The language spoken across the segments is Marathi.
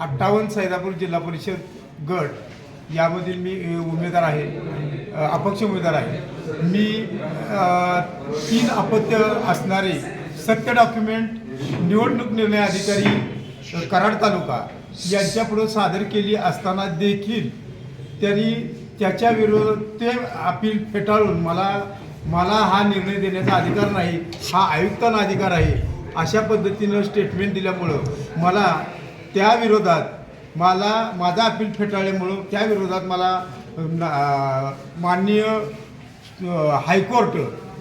अठ्ठावन्न सैदापूर जिल्हा परिषद गट यामधील मी उमेदवार आहे. अपक्ष उमेदवार आहे. मी तीन अपत्य असणारे सत्य डॉक्युमेंट निवडणूक निर्णय अधिकारी कराड तालुका यांच्यापुढं सादर केली असताना देखील त्यांनी त्याच्या विरोधात ते अपील फेटाळून मला मला हा निर्णय देण्याचा अधिकार नाही हा आयुक्तांना अधिकार आहे अशा पद्धतीनं स्टेटमेंट दिल्यामुळं मला त्या विरोधात मला माझा अपील फेटाळल्यामुळं त्या विरोधात मला माननीय हायकोर्ट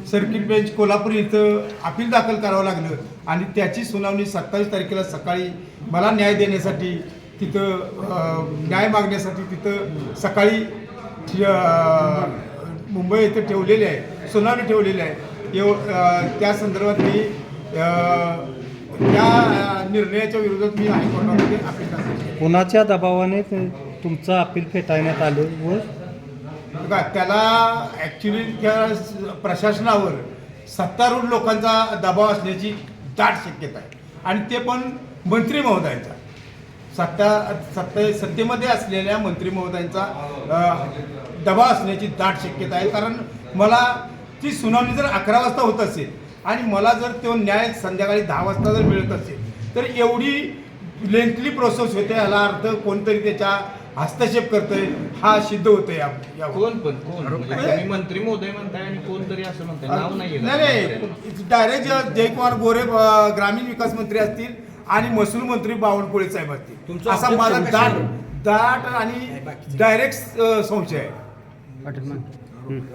सर्किट बेंच कोल्हापूर इथं अपील दाखल करावं लागलं. आणि त्याची सुनावणी सत्तावीस तारखेला सकाळी मला न्याय देण्यासाठी तिथं न्याय मागण्यासाठी तिथं सकाळी मुंबई इथं ठेवलेली आहे सुनावणी ठेवलेली आहे. एव त्या संदर्भात मी त्या निर्णयाच्या विरोधात मी हायकोर्टामध्ये अपील कुणाच्या दबावाने ते- तुमचं अपील फेटाळण्यात आलं व? बघा त्याला ॲक्च्युली त्या स- प्रशासनावर सत्तारूढ लोकांचा दबाव असण्याची दाट शक्यता आहे. आणि ते पण मंत्री महोदयांचा. सत्ता सत्ता सत्तेमध्ये असलेल्या मंत्री महोदयांचा अ, दबाव असण्याची दाट शक्यता आहे. कारण मला ती सुनावणी जर अकरा वाजता होत असेल आणि मला जर तो न्याय संध्याकाळी दहा वाजता जर मिळत असेल तर एवढी लेंथली प्रोसेस होते याला अर्थ कोणतरी त्याच्या हस्तक्षेप करतोय हा सिद्ध होतोय. कोण पण कोण? म्हणजे मंत्री महोदय म्हणताय आणि कोण तरी असं म्हणताय. नाव नाही नाही डायरेक्ट जयकुमार गोरे ग्रामीण विकास मंत्री असतील आणि महसूल मंत्री बावनकुळे साहेब असतील. तुमचं असा माझा दाट? दाट आणि डायरेक्ट संशय आहे.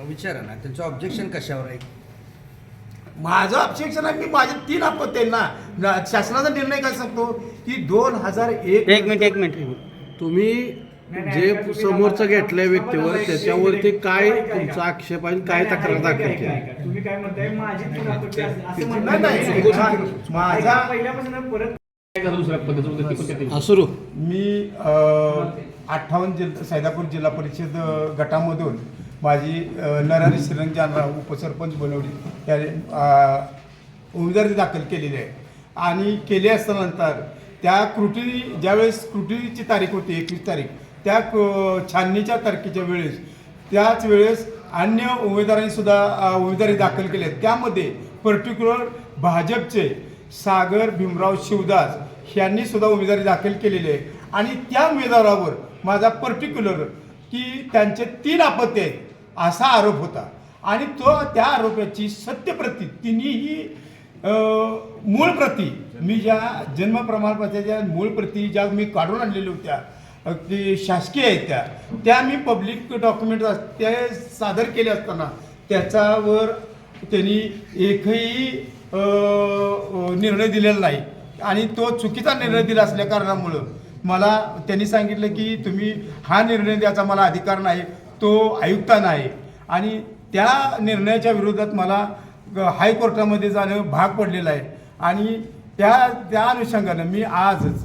विचारा ना त्यांचं ऑब्जेक्शन कशावर आहे? माझं ऑब्जेक्शन आहे मी माझे तीन आपत्ती आहेत ना ना शासनाचा निर्णय काय सांगतो? की दोन हजार एक एक मिनिट एक मिनिट. तुम्ही जे समोरचं घेतलंय व्यक्तीवर त्याच्यावरती काय तुमचा आक्षेप आहे? काय तक्रार दाखल केली? तुम्ही काय म्हणताय? माझी असं नाही, म्हणताय नाही. मा- माझा पहिल्यापासून परत सुरू. मी अठ्ठावन्न जिल्हा सैदापूर जिल्हा परिषद गटामधून माझी नरहरी श्रीरंग जानराव उपसरपंच बनवली. त्या उमेदवारी दाखल केलेली आहे. आणि केली असतानंतर त्या कृती ज्यावेळेस कृतीची तारीख होती एकवीस तारीख त्या छाननीच्या तारखेच्या वेळेस त्याच वेळेस अन्य उमेदवारांनीसुद्धा उमेदवारी दाखल केली आहे त्यामध्ये पर्टिक्युलर भाजपचे सागर भीमराव शिवदास यांनी सुद्धा उमेदवारी दाखल केलेली आहे. आणि त्या उमेदवारावर माझा पर्टिक्युलर की त्यांचे तीन अपत्य आहेत. असा आरोप होता. आणि तो त्या आरोपाची सत्यप्रती तिन्हीही मूळ प्रती मी ज्या जन्म प्रमाणपत्राच्या मूळ प्रती ज्या मी काढून आणलेल्या होत्या अ, शासकीय आहेत त्या त्या मी पब्लिक डॉक्युमेंट ते सादर केले असताना त्याच्यावर त्यांनी एकही निर्णय दिलेला नाही. आणि तो चुकीचा निर्णय दिला असल्या कारणामुळं मला त्यांनी सांगितलं की तुम्ही हा निर्णय द्यायचा मला अधिकार नाही. तो आयुक्तांना आहे आणि त्या निर्णयाच्या विरोधात मला हायकोर्टामध्ये जाणं भाग पडलेलं आहे. आणि त्या त्या अनुषंगानं मी आजच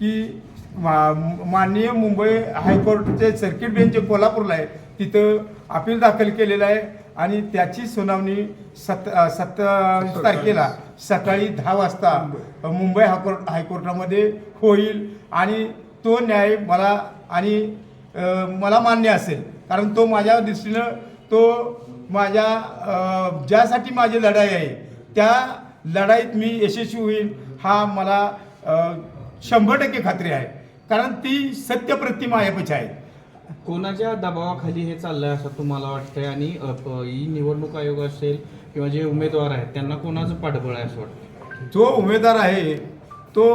की मा- माननीय मुंबई हायकोर्टचे सर्किट बेंच जे कोल्हापूरला आहे तिथं अपील दाखल केलेलं आहे. आणि त्याची सुनावणी सत सत्तावीस तारखेला सकाळी दहा वाजता मुंबई. हायकोर्ट हायकोर्टामध्ये होईल. आणि तो न्याय मला आणि मला मान्य असेल. कारण तो माझ्या दृष्टीनं तो माझ्या ज्यासाठी माझी लढाई आहे त्या लढाईत मी यशस्वी होईल हा मला शंभर टक्के खात्री आहे. कारण ती सत्यप्रतिम माझ्यापाशी आहे कोणाच्या दबावाखाली हे चाललंय असं तुम्हाला वाटतंय? आणि ही निवडणूक आयोग असेल किंवा जे उमेदवार आहेत त्यांना कोणाचं पाठबळ आहे असं वाटतं जो उमेदवार आहे तो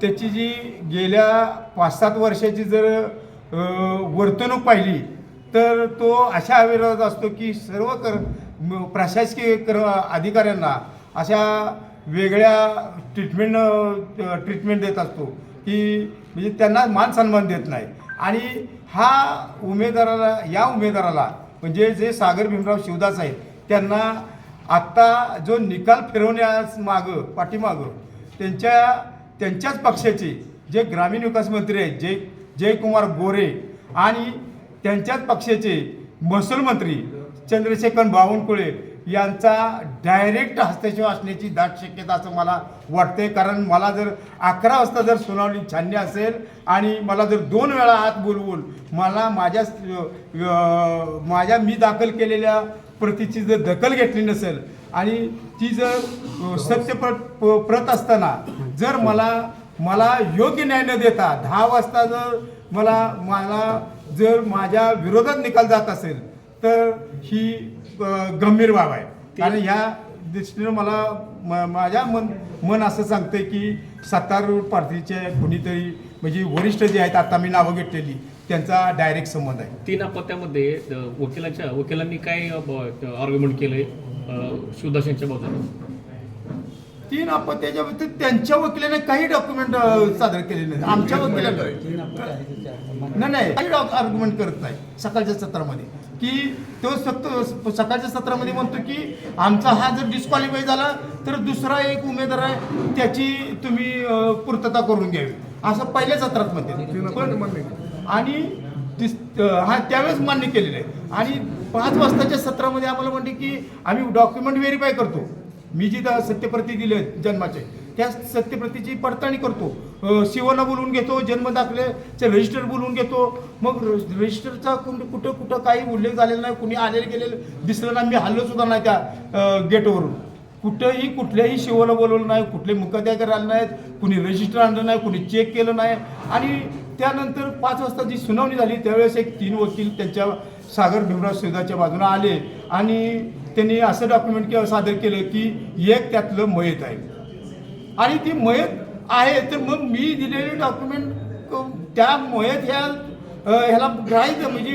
त्याची जी गेल्या पाच सात वर्षाची जर वर्तणूक पाहिली तर तो अशा विरोधात असतो की सर्व कर प्रशासकीय कर अधिकाऱ्यांना अशा वेगळ्या ट्रीटमेंट ट्रीटमेंट देत असतो की म्हणजे त्यांना मान सन्मान देत नाही. आणि हा उमेदवाराला या उमेदवाराला म्हणजे जे सागर भीमराव शिवदास आहेत त्यांना आत्ता जो निकाल फिरवण्यास मागं पाठीमागं त्यांच्या त्यांच्याच पक्षाचे जे ग्रामीण विकास मंत्री आहेत जे जयकुमार गोरे आणि त्यांच्याच पक्षाचे महसूल मंत्री चंद्रशेखर बावनकुळे यांचा डायरेक्ट हस्तक्षेप असण्याची दाट शक्यता असं मला वाटते कारण मला जर अकरा वाजता जर सुनावणी छाननी असेल आणि मला जर दोन वेळा आत बोलवून मला माझ्या माझ्या मी दाखल केलेल्या प्रतीची जर दखल घेतली नसेल आणि ती जर सत्य प्र प- प्रत असताना जर मला मला योग्य न्याय न देता दहा वाजता जर मला मला जर माझ्या विरोधात निकाल जात असेल तर ही गंभीर बाब आहे. कारण ह्या दृष्टीनं मला म- माझ्या मन मन असं सांगतंय की सत्तारूढ पार्टीचे कुणीतरी म्हणजे वरिष्ठ जे आहेत आता मी नावं घेतलेली त्यांचा डायरेक्ट संबंध आहे. तीन अपत्यामध्ये वकिलांच्या वकिलांनी काय आर्ग्युमेंट केलंय अ, शिवदास यांच्या बाजूने? तीन अपत्याच्या बाबतीत त्यांच्या वकिलाने काही डॉक्युमेंट सादर केले नाही आमच्या वकिलाने. नाही नाही. काही आर्ग्युमेंट करत नाही. सकाळच्या सत्रामध्ये. की तो सक्त सकाळच्या सत्रामध्ये म्हणतो की आमचा हा जर डिस्क्वालिफाय झाला तर दुसरा एक उमेदवार आहे त्याची तुम्ही पूर्तता करून घ्यावी. असं पहिल्या सत्रात म्हणते. आणि हा त्यावेळेस मान्य केलेलं आहे. आणि पाच वाजताच्या सत्रामध्ये आम्हाला म्हणते की आम्ही डॉक्युमेंट व्हेरीफाय करतो. मी जी सत्यप्रती दिले जन्माचे त्या सत्यप्रतीची पडताळणी करतो. शिवाला बोलून बोलवून घेतो जन्म रजिस्टर बोलवून घेतो. मग र- रजिस्टरचा कुठं कुठं कुठं काही उल्लेख झालेला नाही कुणी आलेलं गेलेलं दिसलं नाही मी हल्लो सुद्धा नाही त्या गेटवरून. कुठंही कुठल्याही शिवला बोलवलं नाही कुठले मुखत्यागर आले नाहीत कुणी रजिस्टर आणलं नाही कुणी चेक केलं नाही. आणि त्यानंतर पाच वाजता जी सुनावणी झाली त्यावेळेस एक तीन वकील त्यांच्या सागर भीमराव सुधाच्या बाजूला आले. आणि त्यांनी असं डॉक्युमेंट के सादर केलं की एक त्यातलं मयत आहे. आणि ती मयत आहे तर मग मी दिलेले डॉक्युमेंट त्या मयत ह्या ह्याला ग्राह्य म्हणजे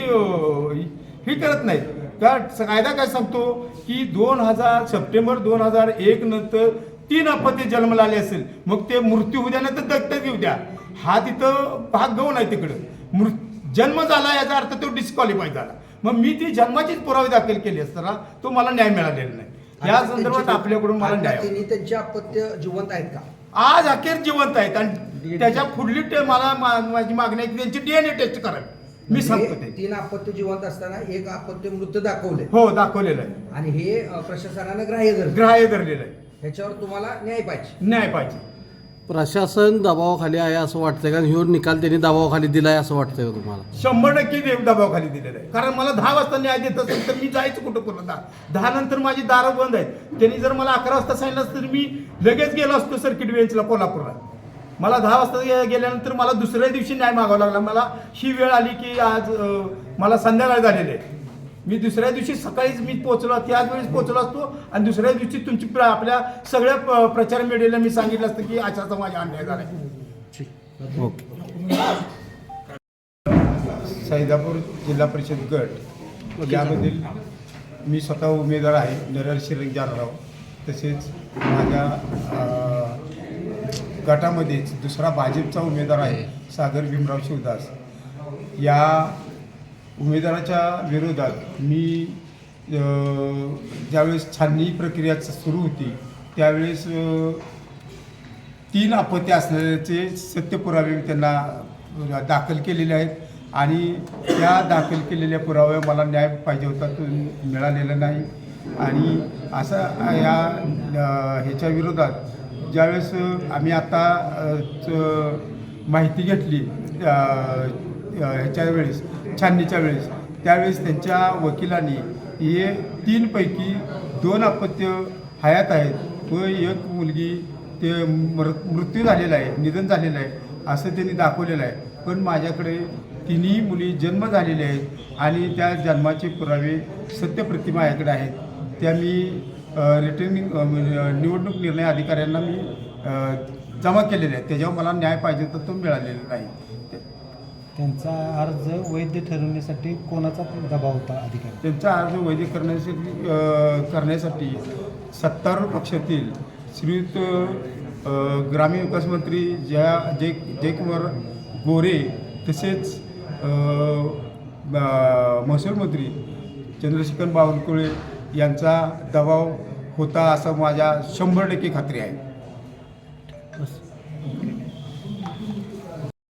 हे करत नाहीत त्या कायदा काय सांगतो की दोन हजार सप्टेंबर दोन हजार एक नंतर तीन अपत्य जन्मला आले असेल. मग ते मृत्यू होऊ द्या नाही तर दत्तक येऊ द्या. हा तिथं भाग गौण आहे तिकडं. मृ जन्म झाला याचा अर्थ तो डिस्क्वालिफाय झाला. मग मी ती जन्माचीच पुरावे दाखल केली असताना तो मला न्याय मिळालेला नाही. या संदर्भात आपल्याकडून मला न्याय. त्यांनी त्यांचे अपत्य जिवंत आहेत का? आज अखेर जिवंत आहेत आणि त्याच्या पुढली मला माझी मागणी आहे की त्यांची डीएनए टेस्ट करावी. मी सांगतो हे ते. तीन अपत्य जिवंत असताना एक अपत्य मृत दाखवले हो दाखवलेलं आहे. आणि हे प्रशासनानं ग्राह्य धरलं ग्राह्य धरलेलं आहे. ह्याच्यावर तुम्हाला न्याय पाहिजे. न्याय पाहिजे. प्रशासन दबावाखाली आहे असं वाटतंय कारण ह्यो निकाल त्यांनी दबावाखाली दिलाय असं वाटतंय का तुम्हाला? शंभर टक्के देव दबावाखाली दिलेलं आहे. कारण मला दहा वाजता न्याय देत असेल तर मी जायचं कुठं पुन्हा दहा दहा नंतर माझी दारं बंद आहेत. त्यांनी जर मला अकरा वाजता सांगितलं असतं तर मी लगेच गेलो असतो सर्किट बेंचला कोल्हापूरला मला दहा वाजता गेल्यानंतर मला दुसऱ्या दिवशी न्याय मागावा लागला. मला ही वेळ आली की आज मला संध्याकाळ झालेली आहे. मी दुसऱ्या दिवशी सकाळीच मी पोहोचलो त्याच वेळेस पोहोचलो असतो. आणि दुसऱ्या दिवशी तुमची प्र- आपल्या सगळ्या प- प्रचार मीडियाला मी सांगितलं असतं की अशाचा माझ्या अन्याय झाला आहे ओके. सैदापूर जिल्हा परिषद गट यामधील मी स्वतः उमेदवार आहे नरहर शिरंग जानराव तसेच माझ्या अ, गटामध्येच दुसरा भाजपचा उमेदवार आहे सागर भीमराव शिवदास. या उमेदवाराच्या विरोधात मी ज्यावेळेस छाननी प्रक्रिया सुरू होती त्यावेळेस तीन अपत्य असल्याचे सत्य पुरावे त्यांना दाखल केलेले आहेत आणि त्या दाखल केलेल्या पुरावे मला न्याय पाहिजे होता तो मिळालेला नाही. आणि असा या ह्याच्या विरोधात ज्यावेळेस आम्ही आता माहिती घेतली ह्याच्या वेळेस छाननीच्या वेळेस. त्यावेळेस त्यांच्या वकिलांनी हे तीनपैकी दोन अपत्य हयात आहेत. व एक मुलगी ते मृ मृत्यू झालेला आहे निधन झालेलं आहे असं त्यांनी दाखवलेलं आहे. पण माझ्याकडे तिन्ही मुली जन्म झालेले आहेत आणि त्या जन्माचे पुरावे सत्यप्रतिमा याकडे आहेत. त्या मी रिटर्निंग म्हणजे, निवडणूक निर्णय अधिकाऱ्यांना मी जमा केलेले आहेत. त्याच्यावर मला न्याय पाहिजे तर तो मिळालेला नाही. त्यांचा अर्ज वैध ठरवण्यासाठी कोणाचा दबाव होता अधिकारी? त्यांचा अर्ज वैध करण्यासाठी अ, करण्यासाठी सत्तारूढ पक्षातील श्रीयुत अ, ग्रामीण विकास मंत्री जया जय जयकुमार गोरे तसेच अ, ब- महसूल मंत्री चंद्रशेखर बावनकुळे यांचा दबाव होता असं माझ्या शंभर टक्के खात्री आहे. बस.